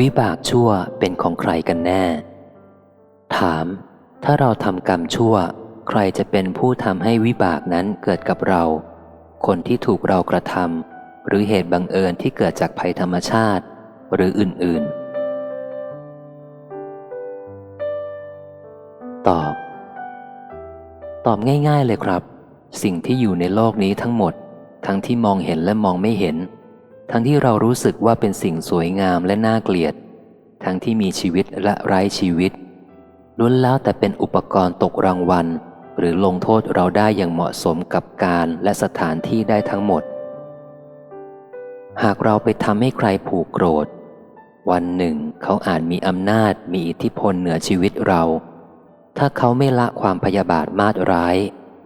วิบากชั่วเป็นของใครกันแน่ ถาม ถ้าเราทำกรรมชั่ว ใครจะเป็นผู้ทำให้วิบากนั้นเกิดกับเรา คนที่ถูกเรากระทำหรือเหตุบังเอิญที่เกิดจากภัยธรรมชาติ หรืออื่นๆ ตอบ ตอบง่ายๆเลยครับ สิ่งที่อยู่ในโลกนี้ทั้งหมด ทั้งที่มองเห็นและมองไม่เห็น ทั้งที่เรารู้สึกว่าเป็นสิ่งสวยงามและน่าเกลียด ทั้งที่มีชีวิตและไร้ชีวิตล้วนแล้วแต่เป็นอุปกรณ์ตกรางวัล หรือลงโทษเราได้อย่างเหมาะสมกับการและสถานที่ได้ทั้งหมด หากเราไปทำให้ใครผูกโกรธ วันหนึ่งเขาอาจมีอำนาจมีอิทธิพลเหนือชีวิตเรา ถ้าเขาไม่ละความพยาบาทมาดร้าย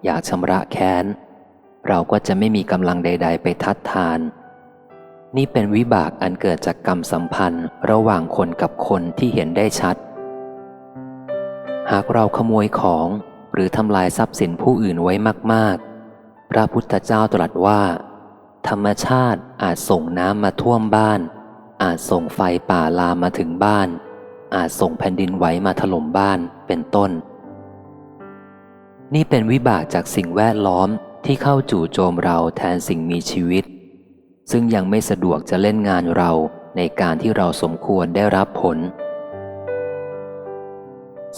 อยากชำระแค้น เราก็จะไม่มีกำลังใด ๆ ไปทัดทาน นี่เป็นวิบากอันเกิดจากกรรมสัมพันธ์ระหว่างคนกับคนที่เห็นได้ชัด หากเราขโมยของหรือทำลายทรัพย์สินผู้อื่นไว้มาก ๆ พระพุทธเจ้าตรัสว่า ธรรมชาติอาจส่งน้ำมาท่วมบ้าน อาจส่งไฟป่าลามมาถึงบ้าน อาจส่งแผ่นดินไหวมาถล่มบ้านเป็นต้น นี่เป็นวิบากจากสิ่งแวดล้อมที่เข้าจู่โจมเราแทนสิ่งมีชีวิต ซึ่งยังไม่สะดวกจะเล่นงานเราในการที่เราสมควรได้รับผล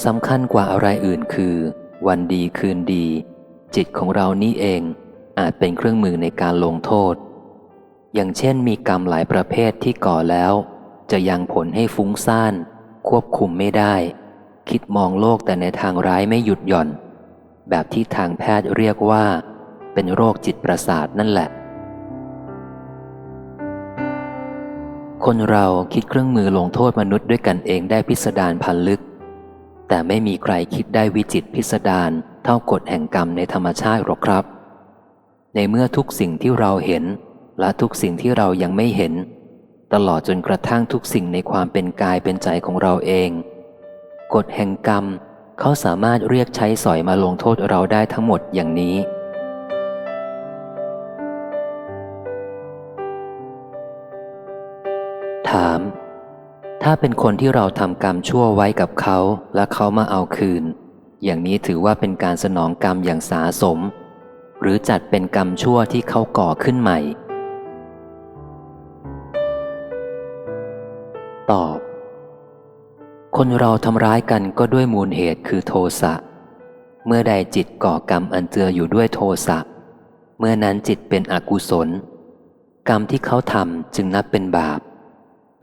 สำคัญกว่าอะไรอื่นคือ วันดีคืนดี จิตของเรานี่เองอาจเป็นเครื่องมือในการลงโทษ อย่างเช่นมีกรรมหลายประเภทที่ก่อแล้ว จะยังผลให้ฟุ้งซ่าน ควบคุมไม่ได้ คิดมองโลกแต่ในทางร้ายไม่หยุดหย่อน แบบที่ทางแพทย์เรียกว่า เป็นโรคจิตประสาทนั่นแหละ คนเราคิดเครื่องมือลงโทษมนุษย์ด้วยกันเองได้พิสดารพันลึก แต่ไม่มีใครคิดได้วิจิตพิสดารเท่ากฎแห่งกรรมในธรรมชาติหรอกครับ ในเมื่อทุกสิ่งที่เราเห็น และทุกสิ่งที่เรายังไม่เห็น ตลอดจนกระทั่งทุกสิ่งในความเป็นกายเป็นใจของเราเอง กฎแห่งกรรมเขาสามารถเรียกใช้สอยมาลงโทษเราได้ทั้งหมดอย่างนี้ ถาม ถ้าเป็นคนที่เราทำกรรมชั่วไว้กับเขาและเขามาเอาคืน อย่างนี้ถือว่าเป็นการสนองกรรมอย่างสาสม หรือจัดเป็นกรรมชั่วที่เขาก่อขึ้นใหม่ ตอบ คนเราทำร้ายกันก็ด้วยมูลเหตุคือโทสะ เมื่อใดจิตก่อกรรมอันเจืออยู่ด้วยโทสะ เมื่อนั้นจิตเป็นอกุศล กรรมที่เขาทำจึงนับเป็นบาป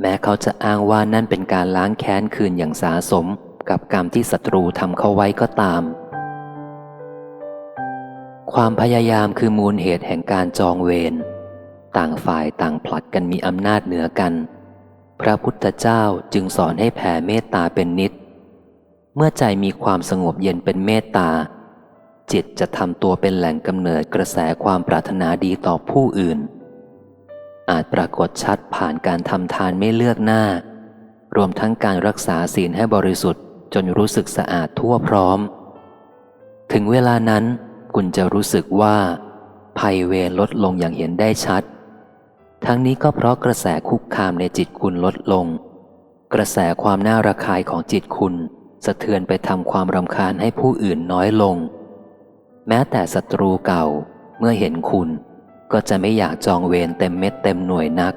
แม้เขาจะอ้างว่านั่นเป็นการล้างแค้นคืนอย่างสาสมกับกรรมที่ศัตรูทำเขาไว้ก็ตาม ความพยายามคือมูลเหตุแห่งการจองเวรต่างฝ่ายต่างผลัดกันมีอำนาจเหนือกัน พระพุทธเจ้าจึงสอนให้แผ่เมตตาเป็นนิด เมื่อใจมีความสงบเย็นเป็นเมตตา จิตจะทำตัวเป็นแหล่งกำเนิดกระแสความปรารถนาดีต่อผู้อื่น อาจปรากฏชัดผ่านการทำทานไม่เลือกหน้า รวมทั้งการรักษาศีลให้บริสุทธิ์ จนรู้สึกสะอาดทั่วพร้อม ถึงเวลานั้นคุณจะรู้สึกว่า ภัยเวรลดลงอย่างเห็นได้ชัด ทั้งนี้ก็เพราะกระแสคุกคามในจิตคุณลดลง กระแสความน่าระคายของจิตคุณ สะเทือนไปทำความรำคาญให้ผู้อื่นน้อยลง แม้แต่ศัตรูเก่าเมื่อเห็นคุณ ก็จะไม่อยากจองเวรเต็มเม็ดเต็มหน่วยนัก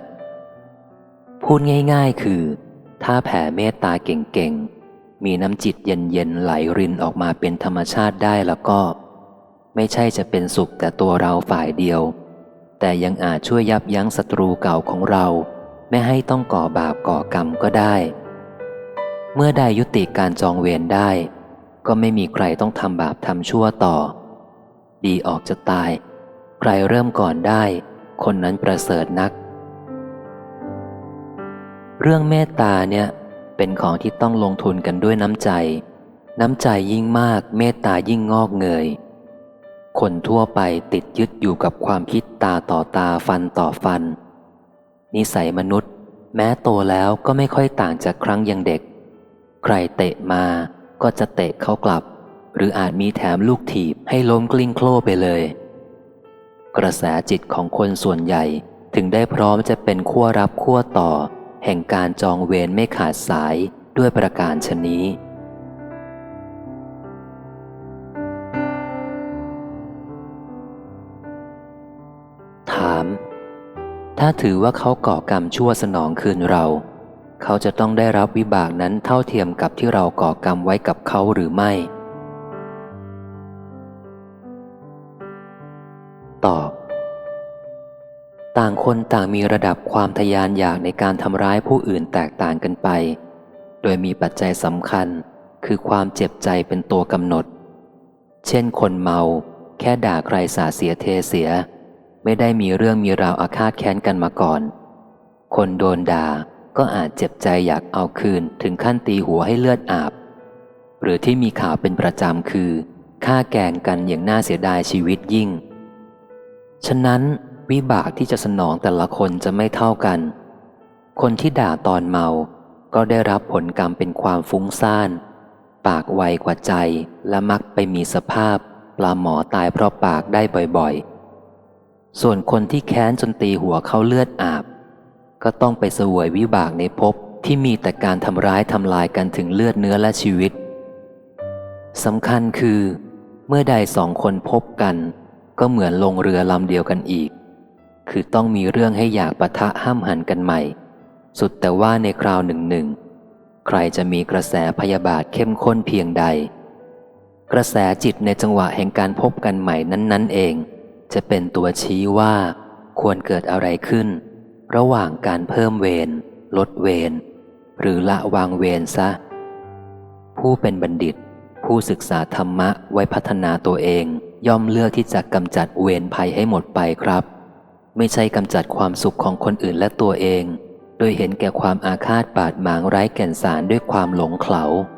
พูดง่าย ๆ คือ ถ้าแผ่เมตตาเก่งๆ มีน้ำจิตเย็นๆ ไหลรินออกมาเป็นธรรมชาติได้แล้วก็ ไม่ใช่จะเป็นสุขแต่ตัวเราฝ่ายเดียว แต่ยังอาจช่วยยับยั้งศัตรูเก่าของเรา ไม่ให้ต้องก่อบาปก่อกรรมก็ได้ เมื่อได้ยุติการจองเวรได้ ก็ไม่มีใครต้องทำบาปทำชั่วต่อ ดีออกจะตาย ใครเริ่มก่อนได้ คนนั้นประเสริฐนัก เรื่องเมตตาเนี่ย เป็นของที่ต้องลงทุนกันด้วยน้ำใจ น้ำใจยิ่งมาก เมตตายิ่งงอกเงย คนทั่วไปติดยึดอยู่กับความคิดตาต่อตาฟันต่อฟัน นิสัยมนุษย์ แม้โตแล้วก็ไม่ค่อยต่างจากครั้งยังเด็ก ใครเตะมาก็จะเตะเขากลับ หรืออาจมีแถมลูกถีบให้ล้มกลิ้งโคลไปเลย กระแสจิตของคนส่วนใหญ่ถึงได้พร้อมจะเป็นขั้วรับขั้วต่อ แห่งการจองเวรไม่ขาดสายด้วยประการชนนี้ถาม ถ้าถือว่าเขาก่อกรรมชั่วสนองคืนเรา เขาจะต้องได้รับวิบากนั้นเท่าเทียมกับที่เราก่อกรรมไว้กับเขาหรือไม่ ต่างคนต่างมีระดับความทยานอยากในการทำร้ายผู้อื่นแตกต่างกันไป โดยมีปัจจัยสำคัญ คือความเจ็บใจเป็นตัวกำหนด เช่นคนเมา แค่ด่าใครสาเสียเทเสีย ไม่ได้มีเรื่องมีราวอาฆาตแค้นกันมาก่อน คนโดนด่าก็อาจเจ็บใจอยากเอาคืนถึงขั้นตีหัวให้เลือดอาบ หรือที่มีข่าวเป็นประจำคือฆ่าแกงกันอย่างน่าเสียดายชีวิตยิ่ง ฉะนั้น วิบากที่จะสนองแต่ละคนจะไม่เท่ากัน คนที่ด่าตอนเมา ก็ได้รับผลกรรมเป็นความฟุ้งซ่าน ปากไวกว่าใจและมักไปมีสภาพปลาหมอตายเพราะปากได้บ่อยๆ ส่วนคนที่แค้นจนตีหัวเขาเลือดอาบ ก็ต้องไปเสวยวิบากในภพที่มีแต่การทำร้ายทำลายกันถึงเลือดเนื้อและชีวิตสำคัญคือ เมื่อใดสองคนพบกัน ก็เหมือนลงเรือลำเดียวกันอีก คือต้องมีเรื่องให้อยากปะทะห้ามหันกันใหม่ สุดแต่ว่าในคราวหนึ่งหนึ่งใครจะมีกระแสพยาบาทเข้มข้นเพียงใด กระแสจิตในจังหวะแห่งการพบกันใหม่นั้น ๆ เอง จะเป็นตัวชี้ว่า ควรเกิดอะไรขึ้น ระหว่างการเพิ่มเวรลดเวรหรือละวางเวรซะ ผู้เป็นบัณฑิต ผู้ศึกษาธรรมะไว้พัฒนาตัวเอง ย่อมเลือกที่จะกำจัดเวรภัยให้หมดไปครับ ไม่ใช่กำจัดความสุขของคนอื่นและตัวเอง โดยเห็นแก่ความอาฆาตบาดหมางไร้แก่นสารด้วยความหลงเขา「